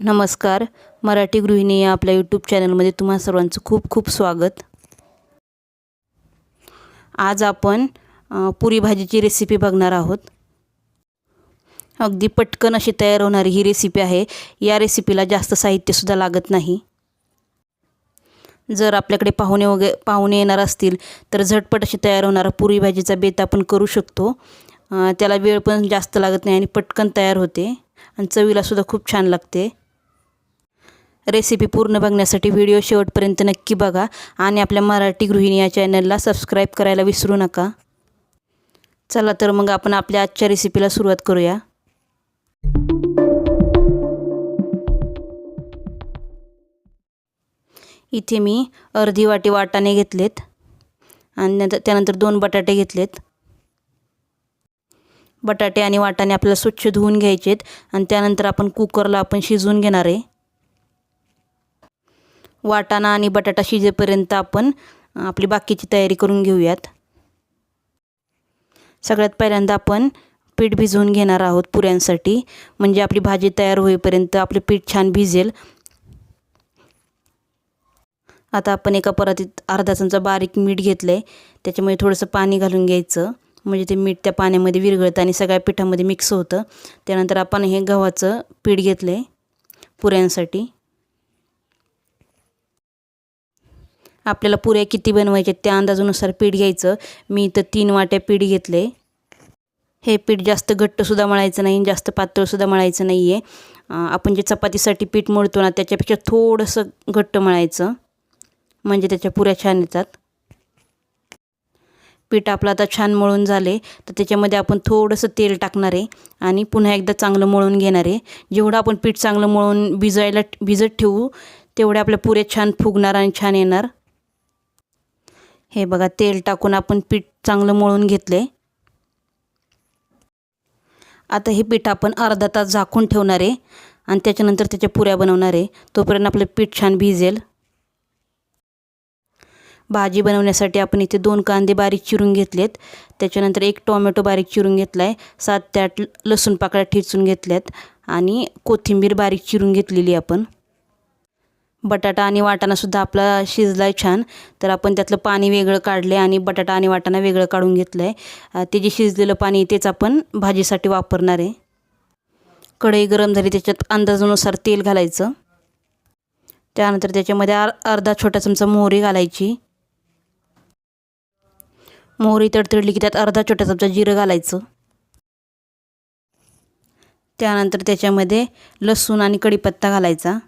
नमस्कार. मराठी गृहिणी या आपल्या यूट्यूब चॅनलमध्ये तुम्हा सर्वांचं खूप खूप स्वागत. आज आपण पुरी भाजीची रेसिपी बघणार आहोत. अगदी पटकन अशी तयार होणारी ही रेसिपी आहे. या रेसिपीला जास्त साहित्यसुद्धा लागत नाही. जर आपल्याकडे पाहुणे वगैरे पाहुणे येणार असतील तर झटपट अशी तयार होणारा पुरी भाजीचा बेत आपण करू शकतो. त्याला वेळ पण जास्त लागत नाही आणि पटकन तयार होते. आणि चवीलासुद्धा खूप छान लागते. रेसिपी पूर्ण बघण्यासाठी व्हिडिओ शेवटपर्यंत नक्की बघा. आणि आपल्या मराठी गृहिणी या चॅनलला सबस्क्राईब करायला विसरू नका. चला तर मग आपण आपल्या आजच्या रेसिपीला सुरुवात करूया. इथे मी अर्धी वाटी वाटाणे घेतलेत. आणि नंतर त्यानंतर दोन बटाटे घेतलेत. बटाटे आणि वाटाणे आपल्याला स्वच्छ धुवून घ्यायचेत. आणि त्यानंतर आपण कुकरला आपण शिजवून घेणार आहे. वाटाणा आणि बटाटा शिजेपर्यंत आपण आपली बाकीची तयारी करून घेऊयात. सगळ्यात पहिल्यांदा आपण पीठ भिजवून घेणार आहोत पुऱ्यांसाठी. म्हणजे आपली भाजी तयार होईपर्यंत आपले पीठ छान भिजेल. आता आपण एका परातीत अर्धा चमचा बारीक मीठ घेतलं आहे त्याच्यामध्ये थोडंसं पाणी घालून घ्यायचं. म्हणजे ते मीठ त्या पाण्यामध्ये विरघळतं आणि सगळ्या पिठामध्ये मिक्स होतं. त्यानंतर आपण हे गव्हाचं पीठ घेतलं आहे पुऱ्यांसाठी. आपल्याला पुऱ्या किती बनवायच्या त्या अंदाजानुसार पीठ घ्यायचं. मी इथं तीन वाट्या पीठ घेतले. हे पीठ जास्त घट्टसुद्धा मळायचं नाही जास्त पातळसुद्धा मळायचं नाही आहे आपण जे चपातीसाठी पीठ मळतो ना त्याच्यापेक्षा थोडंसं घट्ट मळायचं. म्हणजे त्याच्या पुऱ्या छान येतात. पीठ आपलं आता छान मळून झाले तर त्याच्यामध्ये आपण थोडंसं तेल टाकणार आहे आणि पुन्हा एकदा चांगलं मळून घेणार आहे. जेवढं आपण पीठ चांगलं मळून भिजायला भिजत ठेवू तेवढे आपल्या पुऱ्या छान फुगणार आणि छान येणार. हे बघा तेल टाकून आपण पीठ चांगलं मळून घेतले आता हे पीठ आपण अर्धा तास झाकून ठेवणार आहे आणि त्याच्यानंतर त्याच्या पुऱ्या बनवणार आहे. तोपर्यंत आपलं पीठ छान भिजेल. भाजी बनवण्यासाठी आपण इथे दोन कांदे बारीक चिरून घेतलेत. त्याच्यानंतर एक टोमॅटो बारीक चिरून घेतला आहे सात ते आठ लसूण पाकळ्या ठेचून घेतल्यात. आणि कोथिंबीर बारीक चिरून घेतलेली आपण. बटाटा आणि वाटाणासुद्धा आपला शिजला आहे छान. तर आपण त्यातलं पाणी वेगळं काढले आणि बटाटा आणि वाटाणा वेगळं काढून घेतलं आहे ते जे शिजलेलं पाणी तेच आपण भाजीसाठी वापरणार आहे. कढई गरम झाली त्याच्यात अंदाजानुसार तेल घालायचं. त्यानंतर त्याच्यामध्ये अर्धा छोटा चमचा मोहरी घालायची. मोहरी तडतडली की त्यात अर्धा छोटा चमचा जिरं घालायचं. त्यानंतर त्याच्यामध्ये लसूण आणि कढीपत्ता घालायचा.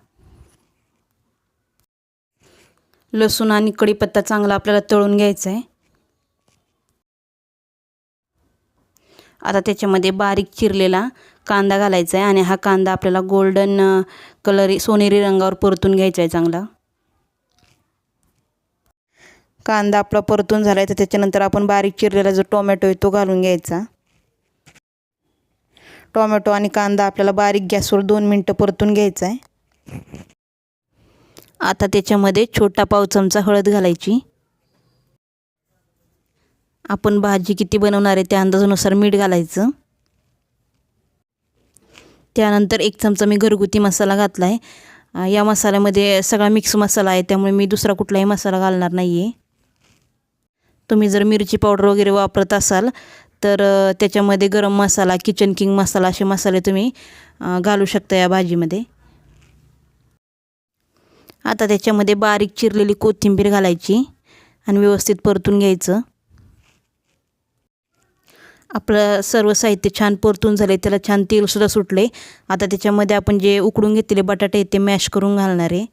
लसूण आणि कढीपत्ता चांगला आपल्याला तळून घ्यायचा आहे. आता त्याच्यामध्ये बारीक चिरलेला कांदा घालायचा आहे आणि हा कांदा आपल्याला गोल्डन कलर सोनेरी रंगावर परतून घ्यायचा आहे चांगला. कांदा आपला परतून झाला आहे तर त्याच्यानंतर आपण बारीक चिरलेला जो टोमॅटो आहे तो घालून घ्यायचा. टोमॅटो आणि कांदा आपल्याला बारीक गॅसवर दोन मिनटं परतून घ्यायचा आहे. आता त्याच्यामध्ये छोटा पाव चमचा हळद घालायची. आपण भाजी किती बनवणार आहे त्या अंदाजानुसार मीठ घालायचं. त्यानंतर एक चमचा मी घरगुती मसाला घातला आहे या मसाल्यामध्ये सगळा मिक्स मसाला आहे त्यामुळे मी दुसरा कुठलाही मसाला घालणार नाही आहे तुम्ही जर मिरची पावडर वगैरे वापरत असाल तर त्याच्यामध्ये गरम मसाला किचन किंग मसाला असे मसाले तुम्ही घालू शकता या भाजीमध्ये. आता त्याच्यामध्ये बारीक चिरलेली कोथिंबीर घालायची आणि व्यवस्थित परतून घ्यायचं. आपलं सर्व साहित्य छान परतून झाले त्याला छान तेलसुद्धा सुटले आता त्याच्यामध्ये आपण जे उकडून घेतलेले बटाटे ते मॅश करून घालणार आहे.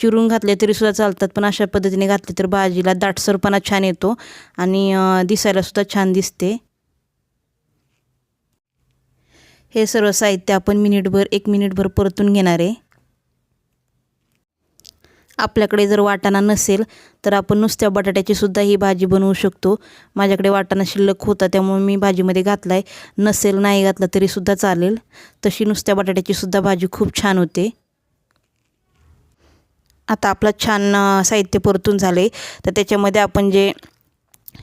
चिरून घातले तरीसुद्धा चालतात पण अशा पद्धतीने घातले तर भाजीला दाटसरपणा छान येतो आणि दिसायलासुद्धा छान दिसते. हे सर्व साहित्य आपण मिनिटभर एक मिनिटभर परतून घेणार आहे. आपल्याकडे जर वाटाणा नसेल तर आपण नुसत्या बटाट्याची सुद्धा ही भाजी बनवू शकतो. माझ्याकडे वाटाणा शिल्लक होता त्यामुळे मी भाजीमध्ये घातला आहे नसेल नाही घातला तरीसुद्धा चालेल. तशी नुसत्या बटाट्याची सुद्धा भाजी खूप छान होते. आता आपलं छान साहित्य परतून झाले तर त्याच्यामध्ये आपण जे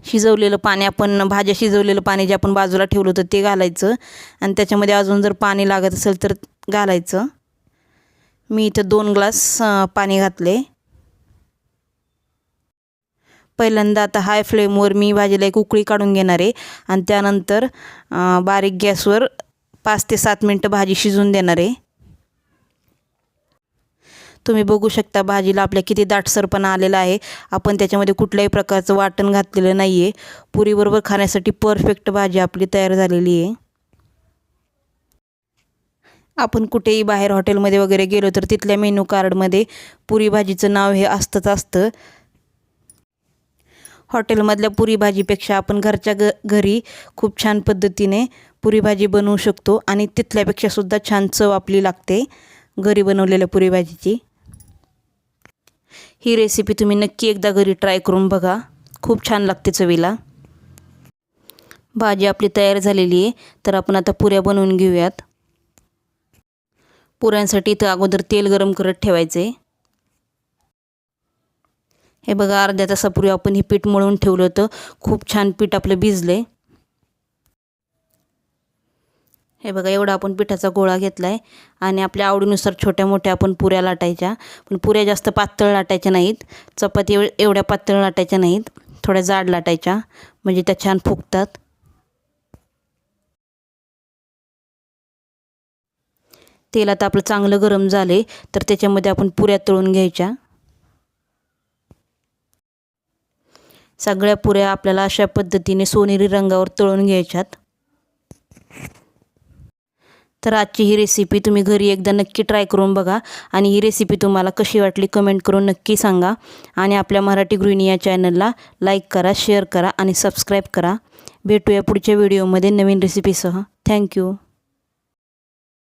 शिजवलेलं पाणी आपण भाज्या शिजवलेलं पाणी जे आपण बाजूला ठेवलं होतं ते घालायचं. आणि त्याच्यामध्ये अजून जर पाणी लागत असेल तर घालायचं. मी इथं दोन ग्लास पाणी घातले. पहिल्यांदा आता हाय फ्लेमवर मी भाजीला एक उकळी काढून घेणार आहे आणि त्यानंतर बारीक गॅसवर पाच ते सात मिनटं भाजी शिजून देणार आहे. तुम्ही बघू शकता भाजीला आपल्या किती दाटसरपणा आलेला आहे. आपण त्याच्यामध्ये कुठल्याही प्रकारचं वाटण घातलेलं नाही आहे पुरीबरोबर खाण्यासाठी परफेक्ट भाजी आपली तयार झालेली आहे. आपण कुठेही बाहेर हॉटेलमध्ये वगैरे गेलो तर तिथल्या मेनू कार्डमध्ये पुरी भाजीचं नाव हे असतंच असतं. हॉटेलमधल्या पुरी भाजीपेक्षा आपण घरच्या ग घरी खूप छान पद्धतीने पुरी भाजी बनवू शकतो आणि तिथल्यापेक्षासुद्धा छान चव आपली लागते घरी बनवलेल्या पुरी भाजीची. ही रेसिपी तुम्ही नक्की एकदा घरी ट्राय करून बघा. खूप छान लागते चवीला. भाजी आपली तयार झालेली आहे तर आपण आता पुऱ्या बनवून घेऊयात. पुऱ्यांसाठी इथं अगोदर तेल गरम करत ठेवायचे. हे बघा अर्ध्या तासापूर्वी आपण हे पीठ मळून ठेवलं होतं. खूप छान पीठ आपलं भिजलं. हे बघा एवढा आपण पिठाचा गोळा घेतला आहे आणि आपल्या आवडीनुसार छोट्या मोठ्या आपण पुऱ्या लाटायच्या. पण पुऱ्या जास्त पातळ लाटायच्या नाहीत. चपाती एव एवढ्या पातळ लाटायच्या नाहीत. थोड्या जाड लाटायच्या. म्हणजे त्या छान फुगतात. तेल आता आपलं चांगलं गरम झाले तर त्याच्यामध्ये आपण पुऱ्या तळून घ्यायच्या. सगळ्या पुऱ्या आपल्याला अशा पद्धतीने सोनेरी रंगावर तळून घ्यायच्यात. तर आजची ही रेसिपी तुम्ही घरी एकदा नक्की ट्राय करून बघा आणि ही रेसिपी तुम्हाला कशी वाटली कमेंट करून नक्की सांगा. आणि आपल्या मराठी गृहिणी या चॅनलला लाईक करा शेअर करा आणि सबस्क्राईब करा. भेटूया पुढच्या व्हिडिओमध्ये नवीन रेसिपीसह थँक्यू